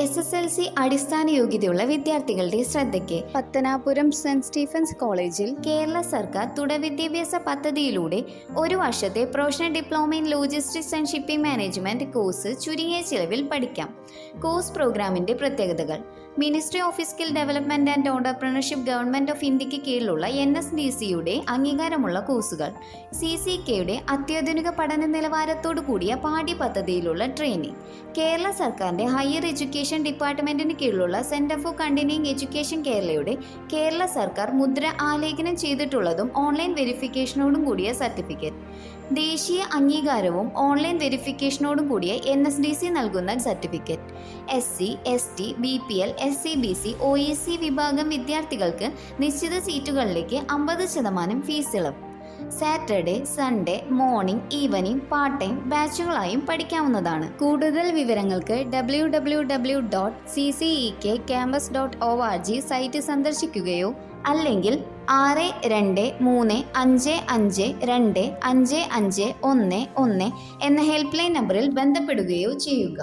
S S L C അടിസ്ഥാന യോഗ്യതയുള്ള വിദ്യാർത്ഥികളുടെ ശ്രദ്ധയ്ക്ക് പത്തനാപുരം സെന്റ് സ്റ്റീഫൻസ് കോളേജിൽ കേരള സർക്കാർ തുടർ വിദ്യാഭ്യാസ പദ്ധതിയിലൂടെ ഒരു വർഷത്തെ professional diploma in logistics and shipping management course ചുരുങ്ങിയ ചിലവിൽ പഠിക്കാം. കോഴ്സ് പ്രോഗ്രാമിന്റെ പ്രത്യേകതകൾ. Ministry of skill development and entrepreneurship government of ഇന്ത്യയ്ക്ക് കീഴിലുള്ള എൻ എസ് ഡി സിയുടെ അംഗീകാരമുള്ള കോഴ്സുകൾ. സി സി കെയുടെ അത്യാധുനിക പഠന നിലവാരത്തോടു കൂടിയ പാഠ്യപദ്ധതിയിലുള്ള ട്രെയിനിങ്. കേരള സർക്കാരിന്റെ ഹയർ എഡ്യൂക്കേഷൻ ഡിപ്പാർട്ട്മെന്റിന് കീഴിലുള്ള സെന്റർ ഫോർ കണ്ടിന്യൂയിങ് എഡ്യൂക്കേഷൻ കേരളയുടെ കേരള സർക്കാർ മുദ്ര ആലേഖനം ചെയ്തിട്ടുള്ളതും ഓൺലൈൻ വെരിഫിക്കേഷനോടും കൂടിയ സർട്ടിഫിക്കറ്റ്. ദേശീയ അംഗീകാരവും ഓൺലൈൻ വെരിഫിക്കേഷനോടും കൂടിയ എൻ എസ് ഡി സി നൽകുന്ന certificate. S C S T B P L S C B C O E C വിഭാഗം വിദ്യാർത്ഥികൾക്ക് നിശ്ചിത സീറ്റുകളിലേക്ക് അമ്പത് ശതമാനം ഫീസ് ഇളവ്. Saturday Sunday morning evening part time ബാച്ചുകളായും പഠിക്കാവുന്നതാണ്. കൂടുതൽ വിവരങ്ങൾക്ക് W W W dot C C E K campus dot O R G site സന്ദർശിക്കുകയോ അല്ലെങ്കിൽ ആറ് രണ്ട് മൂന്ന് അഞ്ച് അഞ്ച് രണ്ട് അഞ്ച് അഞ്ച് ഒന്ന് ഒന്ന് എന്ന ഹെൽപ്പ് ലൈൻ നമ്പറിൽ ബന്ധപ്പെടുകയോ ചെയ്യുക.